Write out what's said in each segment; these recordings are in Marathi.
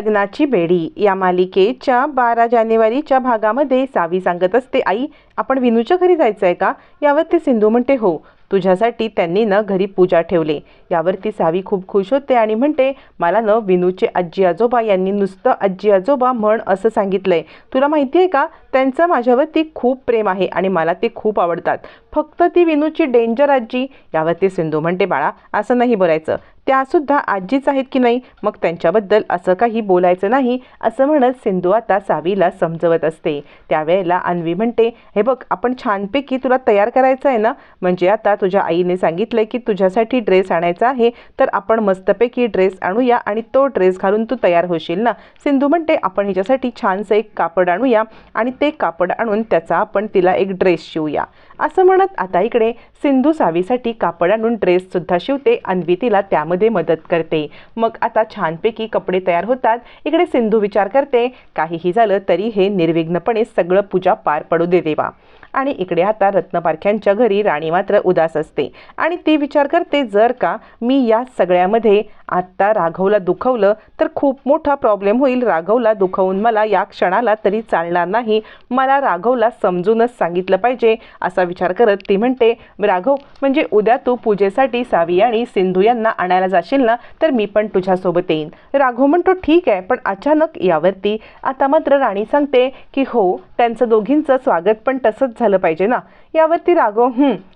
लग्नाची बेडी या मालिकेच्या बारा जानेवारीच्या भागामध्ये सावी सांगत असते आई आपण विनूच्या घरी जायचं आहे का? यावरती सिंधू म्हणते हो तुझ्यासाठी त्यांनी न घरी पूजा ठेवले. यावरती सावी खूप खुश होते आणि म्हणते मला न विनूचे आजी आजोबा यांनी नुसतं आजी आजोबा म्हण असं सांगितलंय. तुला माहिती आहे का? त्यांचं माझ्यावरती खूप प्रेम आहे आणि मला ते खूप आवडतात. फक्त ती विनूची डेंजर आजी. यावरती सिंधू म्हणते बाळा असं नाही बोलायचं. त्यासुद्धा आजीच आहेत की नाही? मग त्यांच्याबद्दल असं काही बोलायचं नाही असं म्हणत सिंधू आता सावीला समजवत असते. त्यावेळेला अन्वी म्हणते हे बघ आपण छानपैकी तुला तयार करायचं आहे ना? म्हणजे आता तुझ्या आईने सांगितलंय की तुझ्यासाठी ड्रेस आणायचा आहे तर आपण मस्तपैकी ड्रेस आणूया आणि तो ड्रेस घालून तू तयार होशील ना? सिंधू म्हणते आपण हिच्यासाठी छानसं एक कापड आणूया आणि ते कापड आणून त्याचा आपण तिला एक ड्रेस शिवूया. असं म्हणत आता इकडे सिंधू सावीसाठी कापड आणून ड्रेससुद्धा शिवते. अन्वी तिला त्यामध्ये मदत करते. मग आता छानपैकी कपडे तयार होतात. इकडे सिंधू विचार करते. काहीही झालं तरी हे निर्विघ्नपणे सगळं पूजा पार पडू दे देवा. आणि इकडे आता रत्नपारख्यांच्या घरी राणी मात्र उदास असते. आणि ती विचार करते जर का मी या सगळ्यामध्ये आत्ता राघवला दुखवलं तर खूप मोठा प्रॉब्लेम होईल. राघवला दुखवून मला या क्षणाला तरी चालणार नाही. मला राघवला समजूनच सांगितलं पाहिजे असा विचार करत ती म्हणते राघव म्हणजे उद्या तू पूजेसाठी सावी आणि सिंधू यांना आणायला जाशील ना तर मी पण तुझ्यासोबत येईन. राघव म्हणतो ठीक आहे पण अचानक यावरती आता मात्र राणी सांगते की हो त्यांचं दोघींचं स्वागत पण तसंच झालं पाहिजे ना? यावरती राघव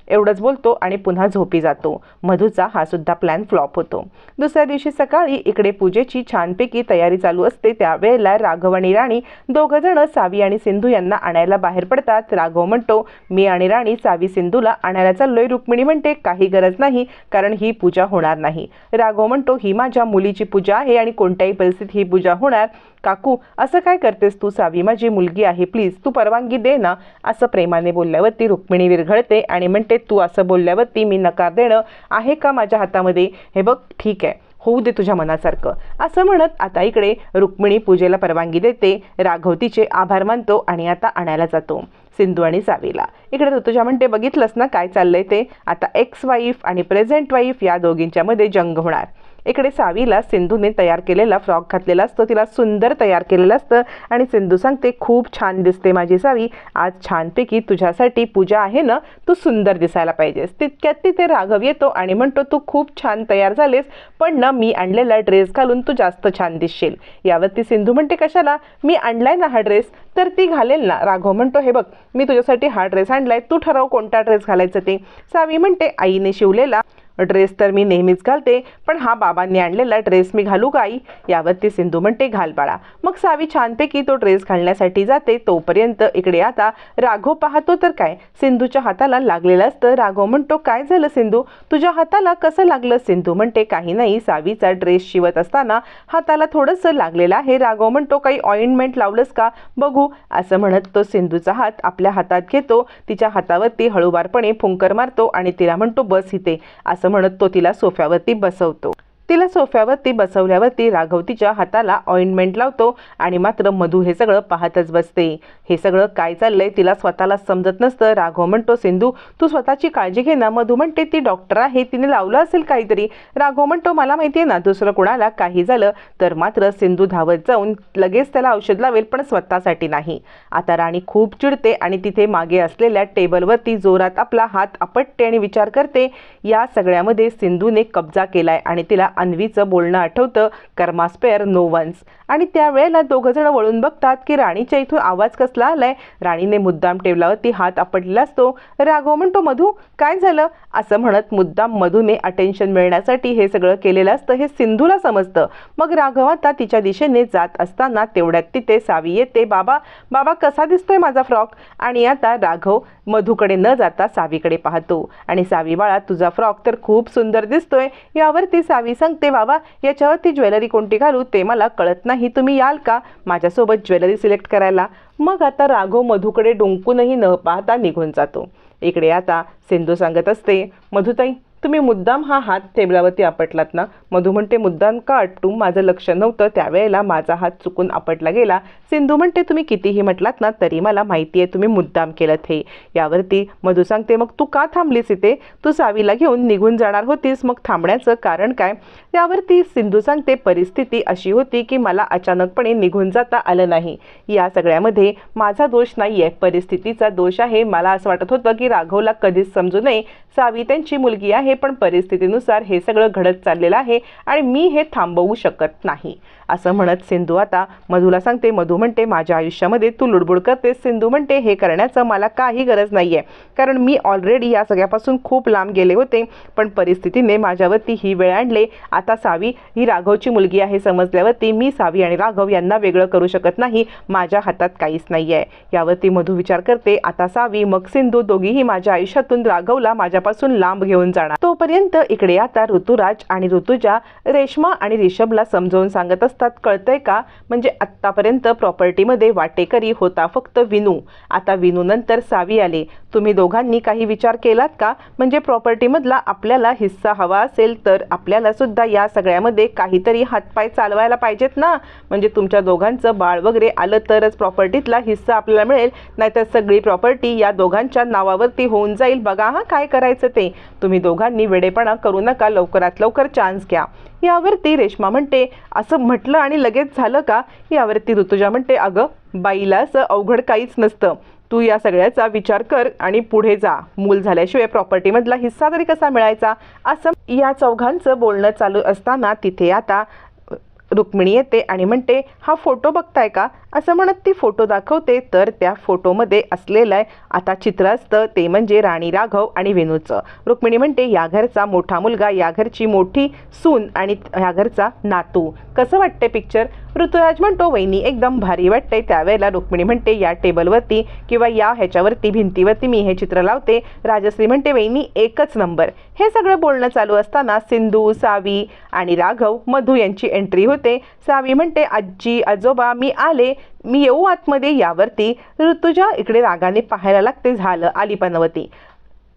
एवढंच बोलतो आणि पुन्हा झोपी जातो. मधूचा हा सुद्धा प्लॅन फ्लॉप होतो. दुसऱ्या दिवशी सकाळी इकडे पूजेची छानपैकी तयारी चालू असते. त्यावेळेला राघव आणि राणी दोघं जण सावी आणि सिंधू यांना आणायला बाहेर पडतात. राघव म्हणतो मी आणि राणी सावी सिंधूला आणायला चाललोय. रुक्मिणी म्हणते काही गरज नाही कारण ही पूजा होणार नाही. राघव म्हणतो ही माझ्या मुलीची पूजा आहे आणि कोणत्याही परिस्थितीत ही पूजा होणार. काकू असं काय करतेस तू? सावी माझी मुलगी आहे प्लीज. तू परवानगी दे ना. असं प्रेमाने बोलल्यावरती रुक्मिणी विरघळते आणि म्हणते तू असं बोलल्यावरती मी नकार देणं आहे का माझ्या हातामध्ये? हे बघ ठीक आहे होऊ दे तुझ्या मनासारखं. असं म्हणत आता इकडे रुक्मिणी पूजेला परवानगी देते राघव तिचे आभार मानतो आणि आता आणायला जातो सिंधू आणि सावीला. इकडे ऋतुजा म्हणते बघितलंस ना काय चाललंय ते? आता एक्स वाईफ आणि प्रेझेंट वाईफ या दोघींच्यामध्ये जंग होणार. इकडे सावीला सिंधूने तयार केलेला फ्रॉक घातलेला असतो तिला सुंदर तयार केलेलं असतं आणि सिंधू सांगते खूप छान दिसते माझी सावी आज छानपैकी तुझ्यासाठी पूजा आहे ना तू सुंदर दिसायला पाहिजेस. तितक्यात तिथे राघव येतो आणि म्हणतो तू खूप छान तयार झालेस पण ना मी आणलेला ड्रेस घालून तू जास्त छान दिसशील. यावरती सिंधू म्हणते कशाला? मी आणलाय ना हा ड्रेस तर ती घालेल ना. राघव म्हणतो हे बघ मी तुझ्यासाठी हा ड्रेस आणलाय तू ठरव कोणता ड्रेस घालायचं ते. सावी म्हणते आईने शिवलेला ड्रेस तर मी नेहमीच घालते पण हा बाबांनी आणलेला ड्रेस मी घालू का आई? यावरती सिंधू म्हणते घाल बाळा. मग सावी छानपैकी तो ड्रेस घालण्यासाठी जाते. तोपर्यंत इकडे आता राघव पाहतो तर काय? सिंधूच्या हाताला लागलेलं असतं. राघव म्हणतो काय झालं सिंधू? तुझ्या हाताला कसं लागलं? सिंधू म्हणते काही नाही. सावीचा ड्रेस शिवत असताना हाताला थोडंसं लागलेलं आहे. राघव म्हणतो काही ऑइंटमेंट लावलंस का? बघू. असं म्हणत तो सिंधूचा हात आपल्या हातात घेतो. तिच्या हातावरती हळूवारपणे फुंकर मारतो आणि तिला म्हणतो बस इथे. असं असं म्हणत तो तिला सोफ्यावरती बसवतो. तिला सोफ्यावरती बसवल्यावरती राघव तिच्या हाताला ऑइंटमेंट लावतो आणि मात्र मधू हे सगळं पाहतच बसते. हे सगळं काय चाललंय तिला स्वतःला समजत नसतं. राघव म्हणतो सिंधू तू स्वतःची काळजी घे ना. मधू म्हणते ती डॉक्टर आहे तिने लावलं असेल काहीतरी. राघव म्हणतो मला माहिती आहे ना दुसरं कुणाला काही झालं तर मात्र सिंधू धावत जाऊन लगेच त्याला औषध लावेल पण स्वतःसाठी नाही. आता राणी खूप चिडते आणि तिथे मागे असलेल्या टेबलवरती जोरात आपला हात आपटते आणि विचार करते या सगळ्यामध्ये सिंधूने कब्जा केलाय आणि तिला अन्वीचं बोलणं आठवतं. कर्मास्पेअर नो वन्स आणि त्यावेळेला दोघं जण वळून बघतात की राणीच्या इथून आवाज कसला आलाय. राणीने मुद्दाम टेबलावरती हात आपटलेला असतो. राघव म्हणतो मधू काय झालं? असं म्हणत मुद्दाम मधूने अटेन्शन मिळण्यासाठी हे सगळं केलेलं असतं हे सिंधूला समजतं. मग राघव आता तिच्या दिशेने जात असताना तेवढ्यात तिथे सावी येते. बाबा बाबा कसा दिसतोय माझा फ्रॉक? आणि आता राघव मधूकडे न जाता सावीकडे पाहतो. आणि सावी बाळा तुझा फ्रॉक तर खूप सुंदर दिसतोय. यावरती सावी सांगते बाबा याच्यावरती ज्वेलरी कोणती घालू ते मला कळत नाही. तुम्ही याल का? माझ्यासोबत ज्वेलरी सिलेक्ट करायला. मग आता राघव मधूकडे डोंकूनही न पाहता निघून जातो. इकडे आता सिंधू सांगत असते मधुताई तुम्ही मुद्दाम हा हात टेबलावरती आपटलात ना? मधू म्हणते मुद्दाम का आपटू? माझं लक्ष नव्हतं. त्यावेळेला माझा हात चुकून आपटला गेला. सिंधू म्हणते तुम्ही कितीही म्हटलात ना तरी मला माहिती आहे तुम्ही मुद्दाम केलं हे. यावरती मधू सांगते मग तू का थांबलीस इथे? तू सावीला घेऊन निघून जाणार होतीस. मग थांबण्याचं कारण काय? यावरती सिंधू सांगते परिस्थिती अशी होती की मला अचानकपणे निघून जाता आलं नाही. या सगळ्यामध्ये माझा दोष नाही आहे परिस्थितीचा दोष आहे. मला असं वाटत होतं की राघवला कधीच समजू नये. सावी त्यांची मुलगी आहे. पण परिस्थितीनुसार हे सगळं घडत चाललेलं आहे आणि मी हे थांबवू शकत नाही. असं म्हणत सिंधू आता मधूला सांगते मधू म्हणते माझ्या आयुष्यामध्ये तू लुडबुड करतेस. सिंधू म्हणते हे करण्याचं मला काही गरज नाही आहे कारण मी ऑलरेडी या सगळ्यापासून खूप लांब गेले होते. पण परिस्थितीने माझ्यावरती ही वेळ आणले. आता सावी ही राघवची मुलगी आहे समजल्यावरती मी सावी आणि राघव यांना वेगळं करू शकत नाही. माझ्या हातात काहीच नाही आहे यावरती मधू विचार करते आता सावी मग सिंधू दोघीही माझ्या आयुष्यातून राघवला माझ्यापासून लांब घेऊन जाणार. तोपर्यंत इकडे आता ऋतुराज आणि ऋतुजा रेश्मा आणि रिषभला समजावून सांगत असतात. कळतंय का? म्हणजे आत्तापर्यंत प्रॉपर्टीमध्ये वाटेकरी होता फक्त विनू. आता विनूनंतर सावी आले. तुम्ही दोघांनी काही विचार केलात का? म्हणजे प्रॉपर्टीमधला आपल्याला हिस्सा हवा असेल तर आपल्याला सुद्धा या सगळ्यामध्ये काहीतरी हातपाय चालवायला पाहिजेत ना? म्हणजे तुमच्या दोघांचं बाळ वगैरे आलं तरच प्रॉपर्टीतला हिस्सा आपल्याला मिळेल. नाहीतर सगळी प्रॉपर्टी या दोघांच्या नावावरती होऊन जाईल. बघा हा काय करायचं ते? तुम्ही दोघांनी वेडेपणा करू नका. लवकरात लवकर चान्स घ्या. यावरती रेश्मा म्हणते. असं म्हटलं आणि लगेच झालं का? यावरती ऋतुजा म्हणते अगं बाईला असं अवघड काहीच नसतं. तू या सगळ्याचा विचार कर आणि पुढे जा. मूल झाल्याशिवाय प्रॉपर्टीमधला हिस्सा तरी कसा मिळायचा? असं या चौघांचं बोलणं चालू असताना तिथे आता रुक्मिणी येते आणि म्हणते हा फोटो बघताय का? असं म्हणत ती फोटो दाखवते तर त्या फोटोमध्ये असलेलं आहे आता चित्र असतं ते म्हणजे राणी राघव आणि वेणूचं रुक्मिणी म्हणते या घरचा मोठा मुलगा या घरची मोठी सून आणि ह्या घरचा नातू. कसं वाटते पिक्चर ऋतुराज म्हणतो वहिनी एकदम भारी वाटते त्यावेळेला रुक्मिणी म्हणते या टेबलवरती किंवा या ह्याच्यावरती भिंतीवरती मी हे चित्र लावते. राजश्री म्हणते वहिनी एकच नंबर. हे सगळं बोलणं चालू असताना सिंधू सावी आणि राघव मधू यांची एंट्री होते. सावी म्हणते आजी आजोबा मी आले मी येऊ आतमध्ये यावरती ऋतुजा इकडे रागाने पाहायला लागते झालं आली पनवती.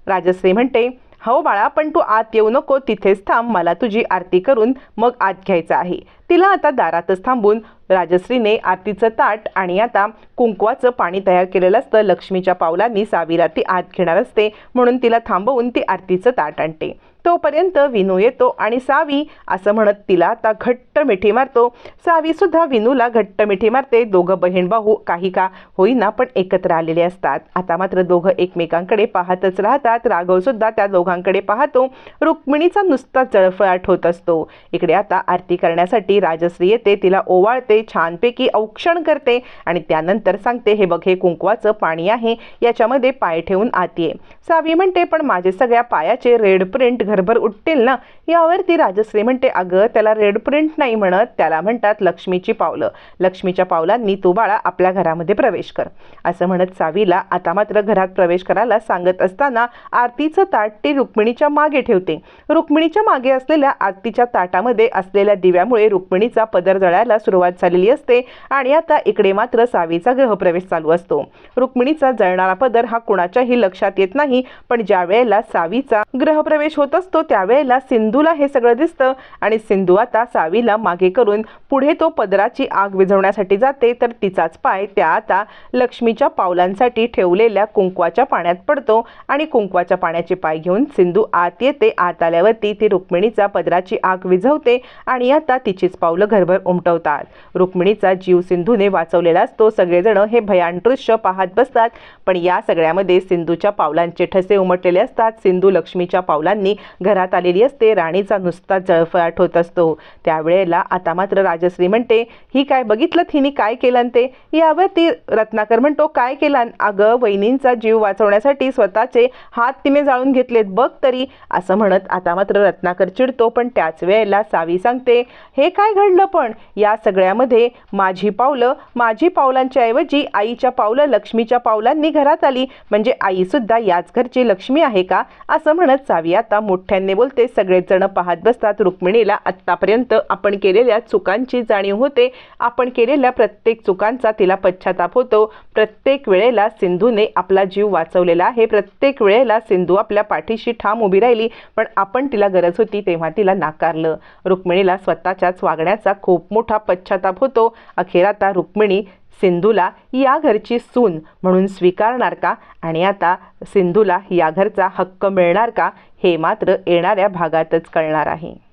राजश्री म्हणते हो बाळा पण तू आत येऊ नको तिथेच थांब मला तुझी आरती करून मग आत घ्यायचं आहे. तिला आता दारातच थांबून राजश्रीने आरतीचं ताट आणि आता कुंकवाचं पाणी तयार केलेलं असतं. लक्ष्मीच्या पावलांनी सावीला ती आत घेणार असते म्हणून तिला थांबवून ती आरतीचं ताट आणते. तोपर्यंत विनू येतो आणि सावी असं म्हणत तिला आता घट्ट मिठी मारतो. सावी सुद्धा विनूला घट्ट मिठी मारते. दोघं बहीण भाऊ काही का होईना पण एकत्र आलेले असतात. आता मात्र दोघं एकमेकांकडे पाहतच राहतात. राघव सुद्धा त्या दोघांकडे पाहतो. रुक्मिणीचा नुसता जळफळाट होत असतो. इकडे आता आरती करण्यासाठी राजश्री येते. तिला ओवाळते छानपैकी औक्षण करते आणि त्यानंतर सांगते हे बघ हे कुंकवाचं पाणी आहे. याच्यामध्ये पाय ठेवून आतीये. सावी म्हणते पण माझे सगळ्या पायाचे रेड प्रिंट घरभर उठतील ना यावरती राजश्री म्हणते अगं त्याला रेड प्रिंट नाही म्हणत. त्याला म्हणतात लक्ष्मीची पावलं. लक्ष्मीच्या पावलांनी तू बाळा आपल्या घरामध्ये प्रवेश कर. असं म्हणत सावीला आता मात्र घरात प्रवेश करायला सांगत असताना आरतीचं ताट ती रुक्मिणीच्या मागे ठेवते. रुक्मिणीच्या मागे असलेल्या आरतीच्या ताटामध्ये असलेल्या दिव्यामुळे रुक्मिणीचा पदर जळायला सुरुवात झालेली असते आणि आता इकडे मात्र सावीचा गृहप्रवेश चालू असतो. रुक्मिणीचा जळणारा पदर हा कुणाच्याही लक्षात येत नाही पण ज्या वेळेला सावीचा गृहप्रवेश होतो असतो त्यावेळेला सिंधूला हे सगळं दिसतं आणि सिंधू आता सावीला मागे करून पुढे तो पदराची आग विझवण्यासाठी जाते तर तिचाच पाय त्या आता लक्ष्मीच्या पावलांसाठी ठेवलेल्या कुंकवाच्या पाण्यात पडतो आणि कुंकवाच्या पाण्याचे पाय घेऊन सिंधू आत येते. आत आल्यावरती ती रुक्मिणीचा पदराची आग विझवते आणि आता तिचीच पावलं घरभर उमटवतात. रुक्मिणीचा जीव सिंधूने वाचवलेला असतो. सगळेजण हे भयान दृश्य पाहत बसतात. पण या सगळ्यामध्ये सिंधूच्या पावलांचे ठसे उमटलेले असतात. सिंधू लक्ष्मीच्या पावलांनी घरात आलेली असते. राणीचा नुसता जळफळाट होत असतो. त्यावेळेला आता मात्र राजश्री म्हणते ही काय बघितलं हिने काय केलं ते? यावर ती रत्नाकर म्हणतो काय केलं अगं वहिनींचा जीव वाचवण्यासाठी स्वतःचे हात तिने जाळून घेतलेत बघ तरी असं म्हणत आता मात्र रत्नाकर चिडतो. पण त्याच वेळेला सावी सांगते हे काय घडलं पण? या सगळ्यामध्ये माझी पावलं माझी पावलांच्या ऐवजी आईच्या पावलं लक्ष्मीच्या पावलांनी घरात आली. म्हणजे आई सुद्धा याच घरची लक्ष्मी आहे का? असं म्हणत सावी आता मोठी मोठ्यांनी बोलते सगळेच जण पाहत बसतात रुक्मिणीला. आत्तापर्यंत आपण केलेल्या चुकांची जाणीव होते. आपण केलेल्या प्रत्येक चुकांचा तिला पश्चाताप होतो. प्रत्येक वेळेला सिंधूने आपला जीव वाचवलेला आहे. प्रत्येक वेळेला सिंधू आपल्या पाठीशी ठाम उभी राहिली पण आपण तिला गरज होती तेव्हा तिला नाकारलं. रुक्मिणीला स्वतःच्याच वागण्याचा खूप मोठा पश्चाताप होतो. अखेर आता रुक्मिणी सिंधूला या घरची सून म्हणून स्वीकारणार का? आणि आता सिंधूला या घरचा हक्क मिळणार का? हे मात्र येणाऱ्या भागातच कळणार आहे.